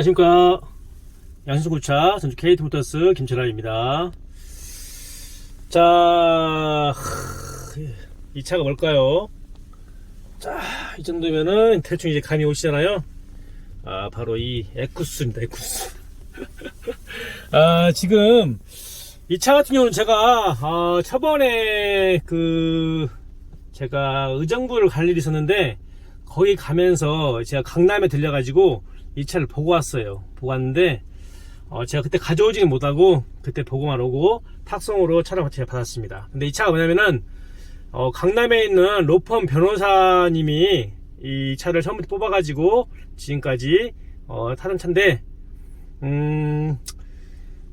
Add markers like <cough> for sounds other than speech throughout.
안녕하십니까. 양신구차 전주 KT모터스 김철환입니다. 자, 이 차가 뭘까요? 자, 이 정도면은 대충 이제 감이 오시잖아요. 아, 바로 이 에쿠스입니다, 에쿠스. <laughs> 아, 지금 이 차 같은 경우는 제가, 어, 저번에 그, 제가 의정부를 갈 일이 있었는데, 거기 가면서 제가 강남에 들려가지고 이 차를 보고 왔어요. 보고 왔는데, 어, 제가 그때 가져오지는 못하고, 그때 보고만 오고, 탁송으로 차를 같이 받았습니다. 근데 이 차가 뭐냐면은, 어, 강남에 있는 로펌 변호사님이 이 차를 처음부터 뽑아가지고, 지금까지, 어, 타는 차인데, 음,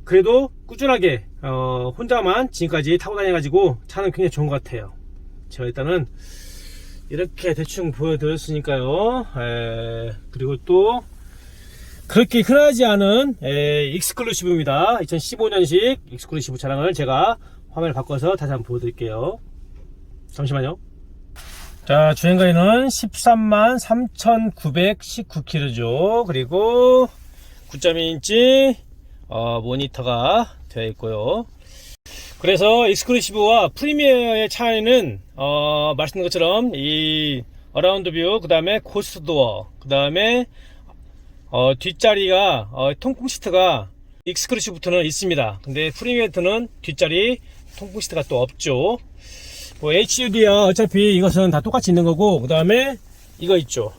그래도 꾸준하게, 어, 혼자만 지금까지 타고 다녀가지고, 차는 굉장히 좋은 것 같아요. 제가 일단은, 이렇게 대충 보여드렸으니까요. 에, 그리고 또 그렇게 흔하지 않은 에, 익스클루시브입니다. 2015년식 익스클루시브 차량을 제가 화면을 바꿔서 다시 한번 보여드릴게요. 잠시만요. 자, 주행거리는 13만 3,919km죠. 그리고 9.2인치 어, 모니터가 되어 있고요. 그래서 익스클루시브와 프리미어의 차이는 어, 말씀드린 것처럼 이 어라운드 뷰, 그 다음에 고스트 도어, 그 다음에 어, 뒷자리가 어, 통풍 시트가 익스클루시브부터는 있습니다. 근데 프리미어트는 뒷자리 통풍 시트가 또 없죠. 뭐 HUD야 어차피 이것은 다 똑같이 있는 거고 그 다음에 이거 있죠.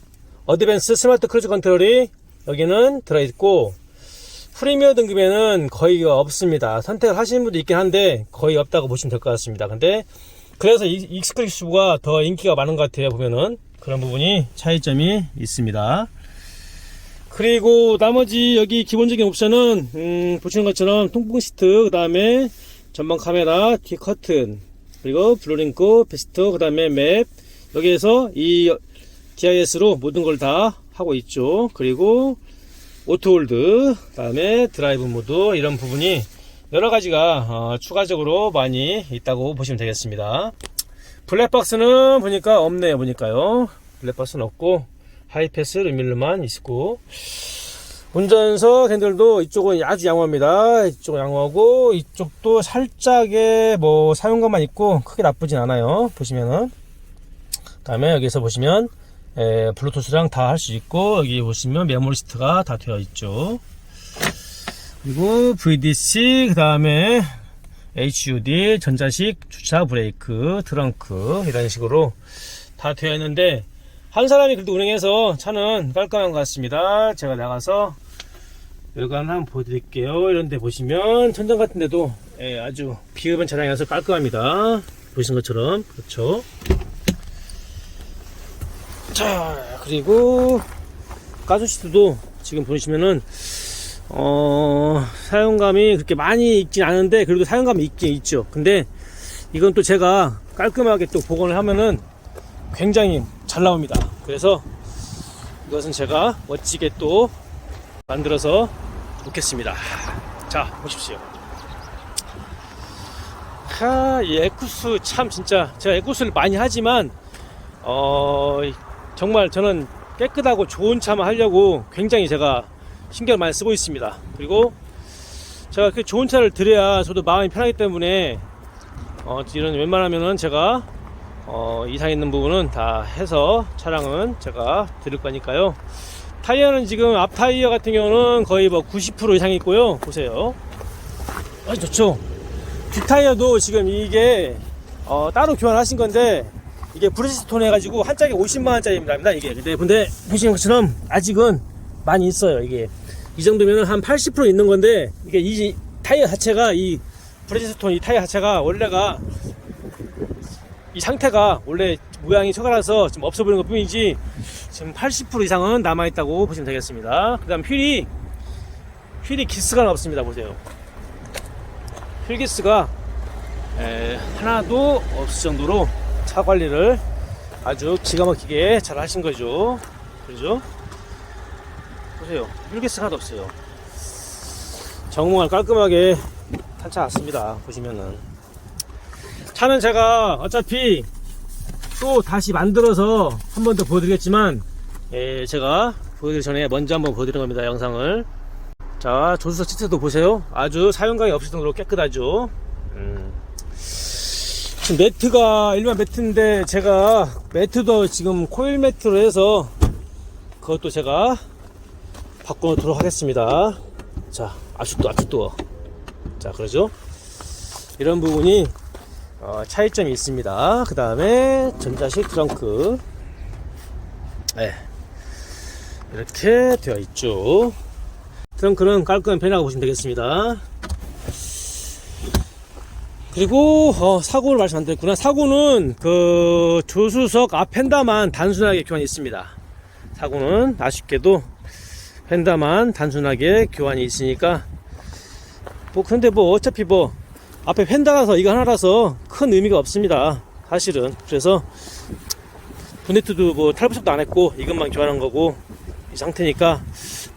어드밴스 스마트 크루즈 컨트롤이 여기는 들어있고 프리미어 등급에는 거의 없습니다. 선택을 하시는 분도 있긴 한데 거의 없다고 보시면 될 것 같습니다. 근데 그래서 이 익스클루시브가 더 인기가 많은 것 같아요. 보면은 그런 부분이 차이점이 있습니다. 그리고 나머지 여기 기본적인 옵션은 음, 보시는 것처럼 통풍 시트 그 다음에 전방 카메라 뒤 커튼 그리고 블루링크 베스트 그 다음에 맵 여기에서 이 DIS로 모든 걸 다 하고 있죠. 그리고 오토홀드, 그 다음에 드라이브 모드 이런 부분이 여러 가지가 어, 추가적으로 많이 있다고 보시면 되겠습니다. 블랙박스는 보니까 없네요. 보니까요. 블랙박스는 없고 하이패스 루밀러만 있고 운전석 핸들도 이쪽은 아주 양호합니다. 이쪽은 양호하고 이쪽도 살짝의 뭐 사용감만 있고 크게 나쁘진 않아요. 보시면은 그다음에 여기서 보시면 에, 블루투스랑 다 할 수 있고 여기 보시면 메모리 시트가 다 되어 있죠 그리고 VDC 그 다음에 HUD 전자식 주차 브레이크 트렁크 이런 식으로 다 되어 있는데 한 사람이 그래도 운행해서 차는 깔끔한 것 같습니다. 제가 나가서 외관 한번 보여드릴게요. 이런데 보시면 천장 같은 데도 예, 아주 비흡연 차량이라서 깔끔합니다. 보시는 것처럼. 그렇죠? 자 그리고 가스 시트도 지금 보시면은 어 사용감이 그렇게 많이 있진 않은데 그래도 사용감이 있긴 있죠. 근데 이건 또 제가 깔끔하게 또 복원을 하면은 굉장히 잘 나옵니다. 그래서 이것은 제가 멋지게 또 만들어서 놓겠습니다. 자 보십시오. 하, 이 에쿠스 참 진짜 제가 에쿠스를 많이 하지만 어 정말 저는 깨끗하고 좋은 차만 하려고 굉장히 제가 신경을 많이 쓰고 있습니다. 그리고 제가 그 좋은 차를 드려야 저도 마음이 편하기 때문에 어, 이런 웬만하면은 제가 어, 이상 있는 부분은 다 해서 차량은 제가 드릴 거니까요. 타이어는 지금 앞 타이어 같은 경우는 거의 뭐 90% 이상 있고요. 보세요. 아주 좋죠. 뒷 타이어도 지금 이게 어, 따로 교환하신 건데 이게 브리지스톤 해가지고 한 짝에 50만 원짜리입니다 이게 근데 근데 보시는 것처럼 아직은 많이 있어요 이게 이 정도면 한 80% 있는 건데 이게 이 타이어 자체가 이 브리지스톤 이 타이어 자체가 원래가 이 상태가 원래 모양이 처가라서 지금 없어 보이는 것 뿐이지 지금 80% 이상은 남아있다고 보시면 되겠습니다 그 다음 휠이 휠이 기스가 없습니다 보세요 휠 기스가 에, 하나도 없을 정도로 차 관리를 아주 기가 막히게 잘 하신 거죠. 그죠? 보세요. 휠기스 하나도 없어요. 정말 깔끔하게 탄차 같습니다. 보시면은. 차는 제가 어차피 또 다시 만들어서 한 번 더 보여드리겠지만 예, 제가 보여드리기 전에 먼저 한번 보여드린 겁니다. 영상을. 자, 조수석 시트도 보세요. 아주 사용감이 없을 정도로 깨끗하죠. 음. 지금 매트가 일반 매트인데 제가 매트도 지금 코일 매트로 해서 그것도 제가 바꿔놓도록 하겠습니다. 자, 아주 또. 자, 그러죠. 이런 부분이 어, 차이점이 있습니다. 그 다음에 전자식 트렁크. 네. 이렇게 되어 있죠. 트렁크는 깔끔한 편하고 보시면 되겠습니다. 그리고 어, 사고를 말씀 안 드렸구나. 사고는 그 조수석 앞 펜다만 단순하게 교환이 있습니다. 사고는 아쉽게도 펜다만 단순하게 교환이 있으니까. 뭐 근데 뭐 어차피 뭐 앞에 펜다라서 이거 하나라서 큰 의미가 없습니다. 사실은. 그래서 보네트도 뭐 탈부착도 안 했고 이것만 교환한 거고 이 상태니까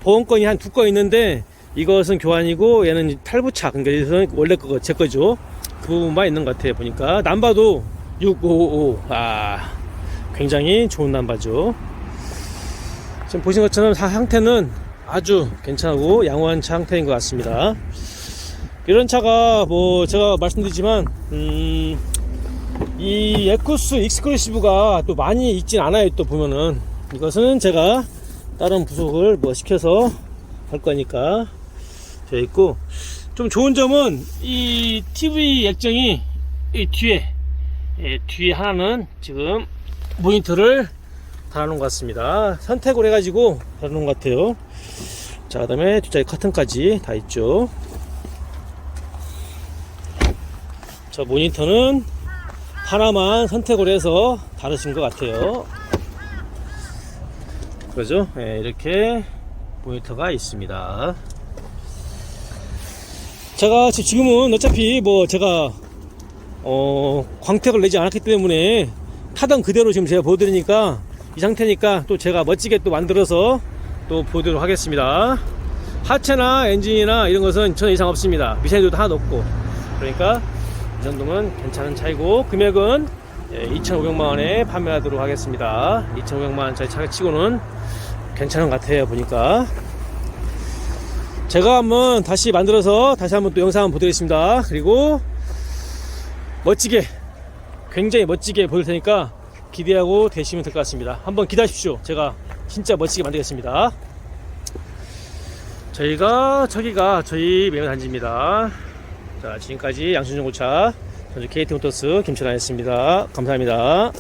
보험건이 한 두 건 있는데 이것은 교환이고 얘는 탈부착. 그러니까 원래 그거 제 거죠. 그 부분만 있는 것 같아요 보니까. 남바도 6555아 굉장히 좋은 남바죠 지금 보신 것처럼 사- 상태는 아주 괜찮고 양호한 차 상태인 것 같습니다. 이런 차가 뭐 제가 말씀드리지만 음, 이 에쿠스 익스클루시브가 또 많이 있진 않아요 또 보면은. 이것은 제가 다른 부속을 뭐 시켜서 할 거니까 되어 있고 좀 좋은 점은 이 TV 액정이 이 뒤에 예, 뒤에 하나는 지금 모니터를 달아놓은 것 같습니다. 선택을 해가지고 달아놓은 것 같아요. 자그 다음에 뒷자리 커튼까지 다 있죠. 저 모니터는 하나만 선택을 해서 다르신 것 같아요. 그러죠? 예, 이렇게 모니터가 있습니다. 제가 지- 지금은 어차피 뭐 제가 어 광택을 내지 않았기 때문에 타던 그대로 지금 제가 보여드리니까 이 상태니까 또 제가 멋지게 또 만들어서 또 보여드리도록 하겠습니다. 하체나 엔진이나 이런 것은 전혀 이상 없습니다. 미세도도 하나도 없고. 그러니까 이 정도면 괜찮은 차이고 금액은 2,500만원에 판매하도록 하겠습니다. 2,500만원 짜리 차 치고는 괜찮은 것 같아요 보니까. 제가 한번 다시 만들어서 다시 한번 또 영상 한번 보여드리겠습니다. 그리고 멋지게 굉장히 멋지게 보일 테니까 기대하고 되시면 될 것 같습니다. 한번 기다리십시오. 제가 진짜 멋지게 만들겠습니다. 저희가 저기가 저희 매매 단지입니다. 자 지금까지 양순정고차 전주 KT모터스 김철환이었습니다. 감사합니다